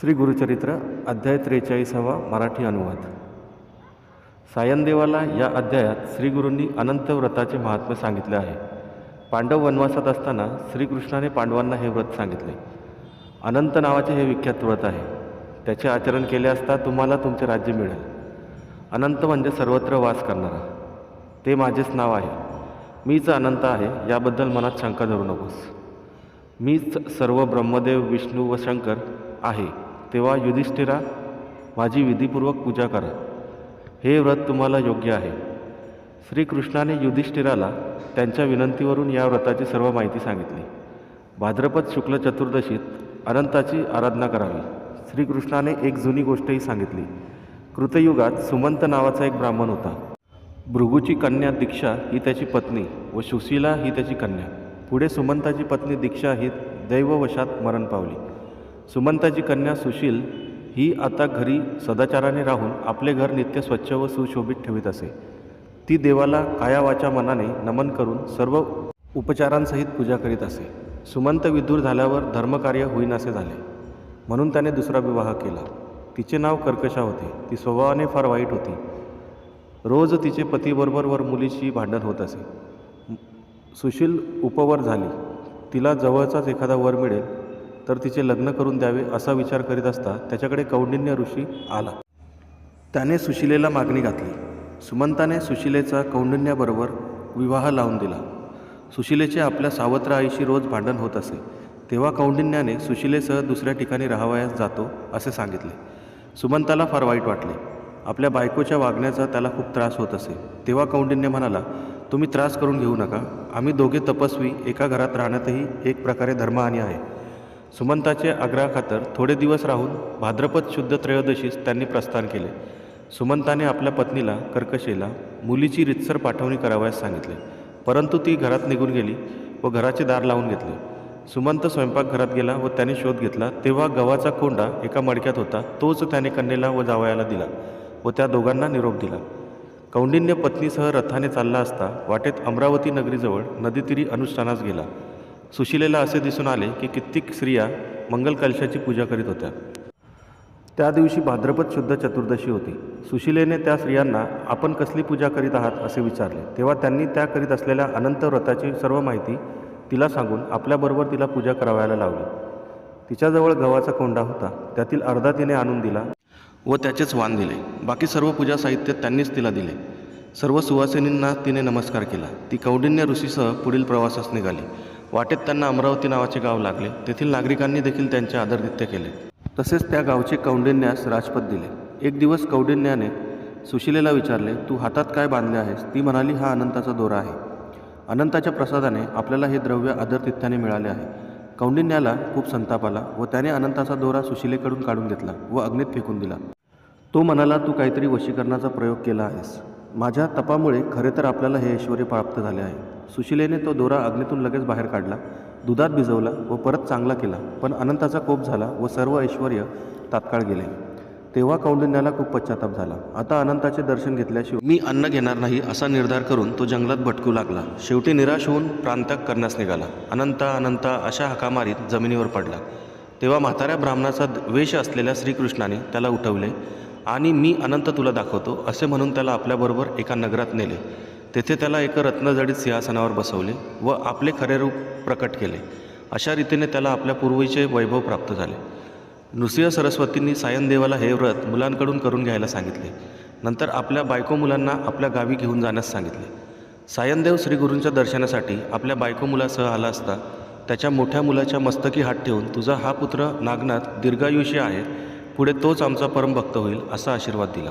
श्री गुरुचरित्र अध्याय त्रेचाळीसावा मराठी अनुवाद. सायनदेवाला या अध्यायात श्रीगुरूंनी अनंत व्रताचे महात्म्य सांगितले आहे. पांडव वनवासात असताना श्रीकृष्णाने पांडवांना हे व्रत सांगितले. अनंत नावाचे हे विख्यात व्रत आहे. त्याचे आचरण केले असता तुम्हाला तुमचे राज्य मिळेल. अनंत म्हणजे सर्वत्र वास करणारा. ते माझेच नाव आहे. मीच अनंत आहे याबद्दल मनात शंका धरू नकोस. मीच सर्व ब्रह्मदेव विष्णू व शंकर आहे. तेव्हा युधिष्ठिरा माझी विधीपूर्वक पूजा करा. हे व्रत तुम्हाला योग्य आहे. श्रीकृष्णाने युधिष्ठिराला त्यांच्या विनंतीवरून या व्रताची सर्व माहिती सांगितली. भाद्रपद शुक्ल चतुर्दशीत अनंताची आराधना करावी. श्रीकृष्णाने एक जुनी गोष्टही सांगितली. कृतयुगात सुमंत नावाचा एक ब्राह्मण होता. भृगूची कन्या दीक्षा ही त्याची पत्नी व सुशीला ही त्याची कन्या. पुढे सुमंताची पत्नी दीक्षा ही दैववशात मरण पावली. सुमंताची कन्या सुशील ही आता घरी सदाचाराने राहून आपले घर नित्य स्वच्छ व सुशोभित ठेवीत असे. ती देवाला कायावाच्या मनाने नमन करून सर्व उपचारांसहित पूजा करीत असे. सुमंत विदूर झाल्यावर धर्मकार्य होईनासे झाले. म्हणून त्याने दुसरा विवाह केला. तिचे नाव कर्कशा होते. ती स्वभावाने फार वाईट होती. रोज तिचे पतीबरोबर वर मुलीशी भांडण होत असे. सुशील उपवर झाली. तिला जवळचाच एखादा वर मिळेल. तर तिचे लग्न करून द्यावे असा विचार करीत असता त्याच्याकडे कौंडिन्य ऋषी आला. त्याने सुशिलेला मागणी घातली. सुमंताने सुशिलेचा कौंडिन्याबरोबर विवाह लावून दिला. सुशिलेचे आपल्या सावत्र आईशी रोज भांडण होत असे. तेव्हा कौंडिन्याने सुशिलेसह दुसऱ्या ठिकाणी राहावयास जातो असे सांगितले. सुमंताला फार वाईट वाटले. आपल्या बायकोच्या वागण्याचा त्याला खूप त्रास होत असे. तेव्हा कौंडिन्य म्हणाला तुम्ही त्रास करून घेऊ नका. आम्ही दोघे तपस्वी एका घरात राहण्यातही एक प्रकारे धर्महानी आहे. सुमंताचे आग्रहाखातर थोडे दिवस राहून भाद्रपद शुद्ध त्रयोदशीस त्यांनी प्रस्थान केले. सुमंताने आपल्या पत्नीला कर्कशेला मुलीची रितसर पाठवणी करावयास सांगितले. परंतु ती घरात निघून गेली व घराचे दार लावून घेतले. सुमंत स्वयंपाकघरात गेला व त्याने शोध घेतला तेव्हा गव्हाचा कोंडा एका मडक्यात होता तोच त्याने कन्येला व जावयाला दिला व त्या दोघांना निरोप दिला. कौंडिन्य पत्नीसह रथाने चालला असता वाटेत अमरावती नगरीजवळ नदीतीरी अनुष्ठानास गेला. सुशिलेला असे दिसून आले की कित्येक स्त्रिया मंगल कलशाची पूजा करीत होत्या. त्या दिवशी भाद्रपद शुद्ध चतुर्दशी होती. सुशिलेने त्या स्त्रियांना आपण कसली पूजा करीत आहात? असे विचारले. तेव्हा त्यांनी त्या करीत असलेल्या अनंत व्रताची सर्व माहिती तिला सांगून आपल्याबरोबर तिला पूजा करावयाला लावली. तिच्याजवळ गव्हाचा कोंडा होता. त्यातील अर्धा तिने आणून दिला व त्याचेच वाण दिले. बाकी सर्व पूजा साहित्य त्यांनीच तिला दिले. सर्व सुवासिनींना तिने नमस्कार केला. ती कौडिण्य ऋषीसह पुढील प्रवासास निघाली. वाटेत त्यांना अमरावती नावाचे गाव लागले. तेथील नागरिकांनी देखील त्यांचे आदरदित्य केले. तसेच त्या गावचे कौंडिन्यास राजपद दिले. एक दिवस कौंडिन्याने सुशिलेला विचारले तू हातात काय बांधले आहेस? ती म्हणाली हा अनंताचा दोरा आहे. अनंताच्या प्रसादाने आपल्याला हे द्रव्य आदरतिथ्याने मिळाले आहे. कौंडिन्याला खूप संताप आला व त्याने अनंताचा दोरा सुशिलेकडून काढून घेतला व अग्नीत फेकून दिला. तो म्हणाला तू काहीतरी वशीकरणाचा प्रयोग केला आहेस. माझ्या तपामुळे खरे तर आपल्याला हे ऐश्वर प्राप्त झाले आहे. सुशिलेने तो दोरा अग्नीतून लगेच बाहेर काढला दुधात भिजवला व परत चांगला केला पण अनंताचा कोप झाला व सर्व ऐश्वर तात्काळ गेले. तेव्हा कौंडिन्याला खूप पश्चाताप झाला. आता अनंताचे दर्शन घेतल्याशिवाय मी अन्न घेणार नाही असा निर्धार करून तो जंगलात भटकू लागला. शेवटी निराश होऊन प्रांतक करण्यास निघाला. अनंता अनंता अशा हाका मारीत जमिनीवर पडला. तेव्हा म्हाताऱ्या ब्राह्मणाचा वेश असलेल्या श्रीकृष्णाने त्याला उठवले आणि मी अनंत तुला दाखवतो असे म्हणून त्याला आपल्याबरोबर एका नगरात नेले. तेथे त्याला एका रत्नजडीत सिंहासनावर बसवले व आपले खरे रूप प्रकट केले. अशा रीतीने त्याला आपल्या पूर्वीचे वैभव प्राप्त झाले. नृसिंह सरस्वतींनी सायनदेवाला हे व्रत मुलांकडून करून घ्यायला सांगितले. नंतर आपल्या बायको मुलांना आपल्या गावी घेऊन जाण्यास सांगितले. सायनदेव श्रीगुरूंच्या दर्शनासाठी आपल्या बायको मुलासह आला असता त्याच्या मोठ्या मुलाच्या मस्तकी हात ठेवून तुझा हा पुत्र नागनाथ दीर्घायुष्य आहे. पुढे तोच आमचा परमभक्त होईल असा आशीर्वाद दिला.